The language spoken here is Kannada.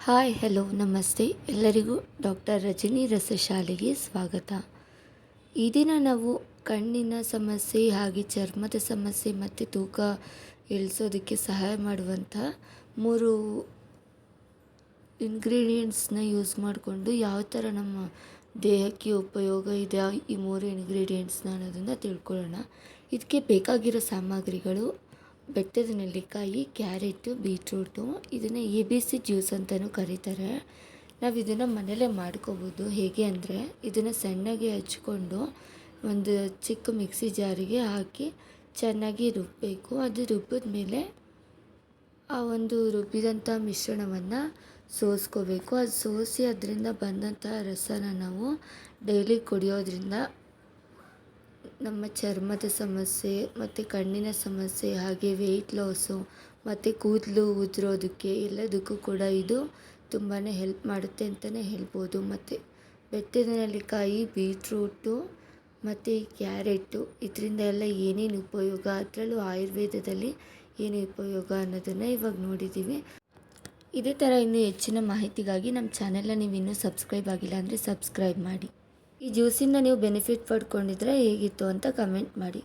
ಹಾಯ್, ಹೆಲೋ, ನಮಸ್ತೆ. ಎಲ್ಲರಿಗೂ ಡಾಕ್ಟರ್ ರಜನಿ ರಸಶಾಲೆಗೆ ಸ್ವಾಗತ. ಈ ದಿನ ನಾವು ಕಣ್ಣಿನ ಸಮಸ್ಯೆ ಹಾಗೆ ಚರ್ಮದ ಸಮಸ್ಯೆ ಮತ್ತು ತೂಕ ಇಳಿಸೋದಕ್ಕೆ ಸಹಾಯ ಮಾಡುವಂಥ ಮೂರು ಇಂಗ್ರೀಡಿಯೆಂಟ್ಸ್ನ ಯೂಸ್ ಮಾಡಿಕೊಂಡು ಯಾವ ಥರ ನಮ್ಮ ದೇಹಕ್ಕೆ ಉಪಯೋಗ ಇದೆ ಈ ಮೂರು ಇಂಗ್ರೀಡಿಯೆಂಟ್ಸ್ನ ಅನ್ನೋದನ್ನು ತಿಳ್ಕೊಳ್ಳೋಣ. ಇದಕ್ಕೆ ಬೇಕಾಗಿರೋ ಸಾಮಗ್ರಿಗಳು ಬೆಟ್ಟದ ನೆಲ್ಲಿಕಾಯಿ, ಕ್ಯಾರೆಟು, ಬೀಟ್ರೂಟು, ಇದನ್ನು ಎ ಬಿ ಸಿ ಜ್ಯೂಸ್ ಅಂತಲೂ ಕರೀತಾರೆ. ನಾವು ಇದನ್ನು ಮನೇಲೇ ಮಾಡ್ಕೋಬೋದು. ಹೇಗೆ ಅಂದರೆ, ಇದನ್ನು ಸಣ್ಣಗೆ ಹಚ್ಕೊಂಡು ಒಂದು ಚಿಕ್ಕ ಮಿಕ್ಸಿ ಜಾರಿಗೆ ಹಾಕಿ ಚೆನ್ನಾಗಿ ರುಬ್ಬಬೇಕು ಅದು ರುಬ್ಬಿದ ಮೇಲೆ ಆ ಒಂದು ರುಬ್ಬಿದಂಥ ಮಿಶ್ರಣವನ್ನು ಸೋಸ್ಕೋಬೇಕು. ಅದು ಸೋಸಿ ಅದರಿಂದ ಬಂದಂಥ ರಸನ ನಾವು ಡೈಲಿ ಕುಡಿಯೋದ್ರಿಂದ ನಮ್ಮ ಚರ್ಮದ ಸಮಸ್ಯೆ ಮತ್ತು ಕಣ್ಣಿನ ಸಮಸ್ಯೆ, ಹಾಗೆ ವೆಯ್ಟ್ ಲಾಸು ಮತ್ತು ಕೂದಲು ಉದುರೋದಕ್ಕೆ ಎಲ್ಲದಕ್ಕೂ ಕೂಡ ಇದು ತುಂಬಾ ಹೆಲ್ಪ್ ಮಾಡುತ್ತೆ ಅಂತಲೇ ಹೇಳ್ಬೋದು. ಮತ್ತು ಬೆತ್ತದ ನೆಲ್ಲಿಕಾಯಿ ಬೀಟ್ರೂಟು ಮತ್ತು ಕ್ಯಾರೆಟು ಇದರಿಂದ ಎಲ್ಲ ಏನೇನು ಉಪಯೋಗ, ಅದರಲ್ಲೂ ಆಯುರ್ವೇದದಲ್ಲಿ ಏನು ಉಪಯೋಗ ಅನ್ನೋದನ್ನು ಇವಾಗ ನೋಡಿದ್ದೀವಿ ಇದೇ ಥರ ಇನ್ನೂ ಹೆಚ್ಚಿನ ಮಾಹಿತಿಗಾಗಿ ನಮ್ಮ ಚಾನೆಲ್ನ ನೀವು ಇನ್ನೂ ಸಬ್ಸ್ಕ್ರೈಬ್ ಆಗಿಲ್ಲ ಅಂದರೆ ಸಬ್ಸ್ಕ್ರೈಬ್ ಮಾಡಿ. ಈ ಜ್ಯೂಸಿಂದ ನೀವು ಬೆನಿಫಿಟ್ ಪಡ್ಕೊಂಡಿದ್ರೆ ಹೇಗಿತ್ತು ಅಂತ ಕಮೆಂಟ್ ಮಾಡಿ.